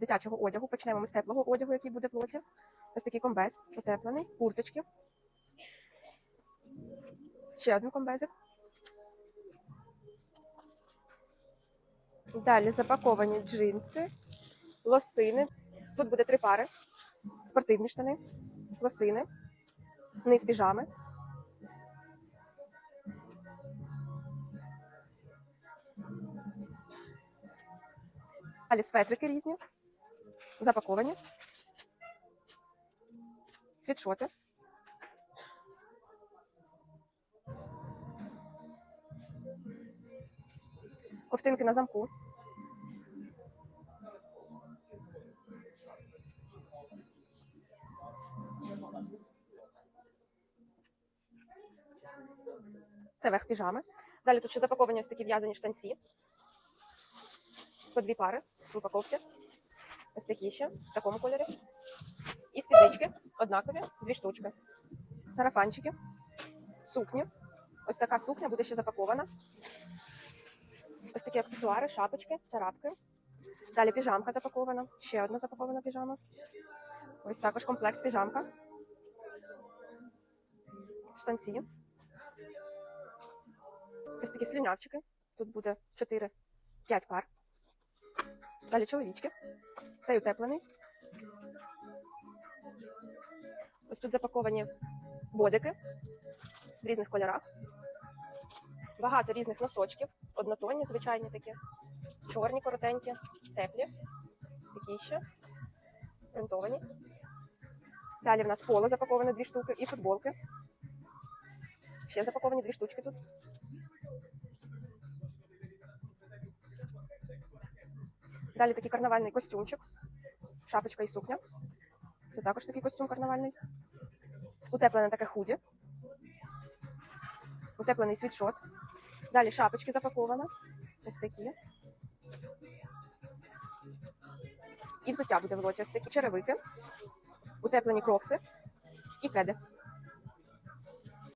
Дитячого одягу почнемо ми з теплого одягу, який буде в лоті. Ось такий комбез утеплений, курточки. Ще один комбезик. Далі запаковані джинси, лосини. Тут буде три пари: спортивні штани, лосини, низ піжами. Далі светрики різні, запаковані, світшоти. Ковтинки на замку. Це верх піжами. Далі тут ще запаковані ось такі в'язані штанці. По дві пари в упаковці. Ось такі ще в такому кольорі. І спіднички однакові, дві штучки. Сарафанчики, сукні. Ось така сукня буде ще запакована. Ось такі аксесуари, шапочки, царапки. Далі піжамка запакована. Ще одна запакована піжама. Ось також комплект піжамка. Штанці. Ось такі слюнявчики. Тут буде 4-5 пар. Далі чоловічки. Цей утеплений. Ось тут запаковані бодики в різних кольорах. Багато різних носочків, однотонні, звичайні такі, чорні, коротенькі, теплі. Такі ще. Принтовані. Далі в нас поло запаковане дві штуки і футболки. Ще запаковані дві штучки тут. Далі такий карнавальний костюмчик, шапочка і сукня. Це також такий костюм карнавальний. Утеплене таке худі. Утеплений світшот. Далі шапочки запакована. Ось такі. І взуття буде в лоті. Ось такі черевики, утеплені крокси і кеди.